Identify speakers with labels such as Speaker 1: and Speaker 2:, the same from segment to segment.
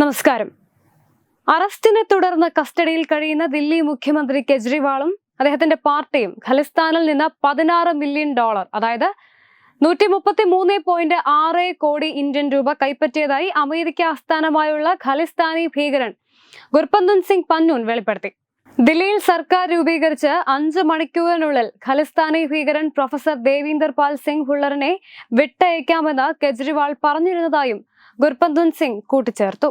Speaker 1: നമസ്കാരം. അറസ്റ്റിനെ തുടർന്ന് കസ്റ്റഡിയിൽ കഴിയുന്ന ദില്ലി മുഖ്യമന്ത്രി കെജ്രിവാളും അദ്ദേഹത്തിന്റെ പാർട്ടിയും ഖലിസ്ഥാനിൽ നിന്ന് പതിനാറ് മില്യൺ ഡോളർ അതായത് നൂറ്റി മുപ്പത്തി മൂന്ന് പോയിന്റ് ആറ് കോടി ഇന്ത്യൻ രൂപ കൈപ്പറ്റിയതായി അമേരിക്ക ആസ്ഥാനമായുള്ള ഖലിസ്ഥാനി ഭീകരൻ ഗുർപന്ദൻ സിംഗ് പന്നൂൻ വെളിപ്പെടുത്തി. ദില്ലിയിൽ സർക്കാർ രൂപീകരിച്ച് അഞ്ച് മണിക്കൂറിനുള്ളിൽ ഖലിസ്ഥാനി ഭീകരൻ പ്രൊഫസർ ദേവീന്ദർ പാൽ സിംഗ് ഹുള്ളറിനെ വിട്ടയക്കാമെന്ന് കെജ്രിവാൾ പറഞ്ഞിരുന്നതായും ഗുർപന്ദൻ സിംഗ് കൂട്ടിച്ചേർത്തു.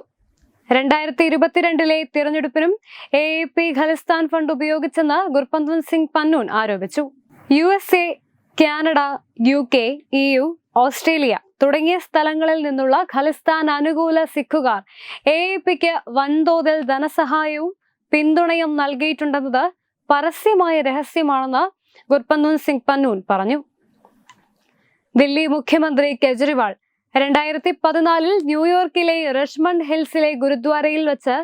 Speaker 1: രണ്ടായിരത്തി ഇരുപത്തിരണ്ടിലെ തിരഞ്ഞെടുപ്പിനും A A P Khalistan fund ഉപയോഗിച്ചെന്ന് ഗുർപന്തൻ സിംഗ് പന്നൂൻ ആരോപിച്ചു. USA Canada UK EU Australia തുടങ്ങിയ സ്ഥലങ്ങളിൽ നിന്നുള്ള ഖലിസ്ഥാൻ അനുകൂല സിഖുകാർ എ എ പിക്ക് വൻതോതിൽ ധനസഹായവും പിന്തുണയും നൽകിയിട്ടുണ്ടെന്നത് പരസ്യമായ രഹസ്യമാണെന്ന് ഗുർപന്ത് സിംഗ് പന്നൂൻ പറഞ്ഞു. ദില്ലി മുഖ്യമന്ത്രി കെജ്രിവാൾ രണ്ടായിരത്തി പതിനാലിൽ ന്യൂയോർക്കിലെ റഷ്മണ്ട് ഹിൽസിലെ ഗുരുദ്വാരയിൽ വെച്ച്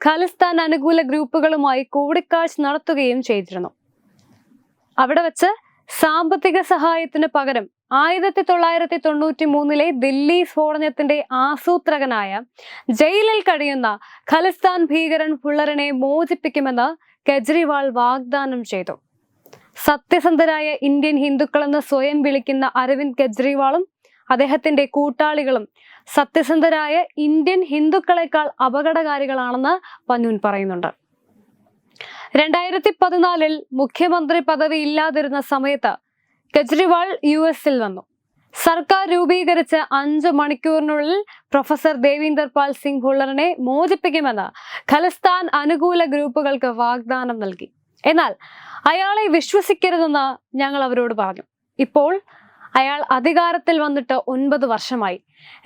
Speaker 1: ഖാലിസ്ഥാൻ അനുകൂല ഗ്രൂപ്പുകളുമായി കൂടിക്കാഴ്ച നടത്തുകയും ചെയ്തിരുന്നു. അവിടെ വെച്ച് സാമ്പത്തിക സഹായത്തിന് പകരം ആയിരത്തി തൊള്ളായിരത്തി തൊണ്ണൂറ്റി മൂന്നിലെ ദില്ലി സ്ഫോടനത്തിന്റെ ആസൂത്രകനായ ജയിലിൽ കഴിയുന്ന ഖലിസ്ഥാൻ ഭീകരൻ ഫുള്ളറിനെ മോചിപ്പിക്കുമെന്ന് കെജ്രിവാൾ വാഗ്ദാനം ചെയ്തു. സത്യസന്ധരായ ഇന്ത്യൻ ഹിന്ദുക്കളെന്ന് സ്വയം വിളിക്കുന്ന അരവിന്ദ് കെജ്രിവാളും അദ്ദേഹത്തിന്റെ കൂട്ടാളികളും സത്യസന്ധരായ ഇന്ത്യൻ ഹിന്ദുക്കളെക്കാൾ അപകടകാരികളാണെന്ന് പന്നൂൻ പറയുന്നുണ്ട്. രണ്ടായിരത്തി പതിനാലിൽ മുഖ്യമന്ത്രി പദവി ഇല്ലാതിരുന്ന സമയത്ത് കെജ്രിവാൾ യു എസിൽ വന്നു. സർക്കാർ രൂപീകരിച്ച് അഞ്ച് മണിക്കൂറിനുള്ളിൽ പ്രൊഫസർ ദേവീന്ദർ പാൽ സിംഗ് ഹുള്ളറിനെ മോചിപ്പിക്കുമെന്ന് ഖലിസ്ഥാൻ അനുകൂല ഗ്രൂപ്പുകൾക്ക് വാഗ്ദാനം നൽകി. എന്നാൽ അയാളെ വിശ്വസിക്കരുതെന്ന് ഞങ്ങൾ അവരോട് പറഞ്ഞു. ഇപ്പോൾ അയാൾ അധികാരത്തിൽ വന്നിട്ട് ഒൻപത് വർഷമായി.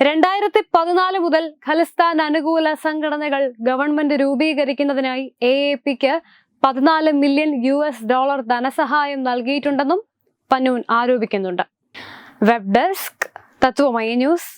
Speaker 1: രണ്ടായിരത്തി പതിനാല് മുതൽ ഖലിസ്ഥാൻ അനുകൂല സംഘടനകൾ ഗവൺമെന്റ് രൂപീകരിക്കുന്നതിനായി എ എ പിക്ക് പതിനാല് മില്യൺ യു എസ് ഡോളർ ധനസഹായം നൽകിയിട്ടുണ്ടെന്നും Pannun ആരോപിക്കുന്നുണ്ട്. Web desk Tatwamayi news.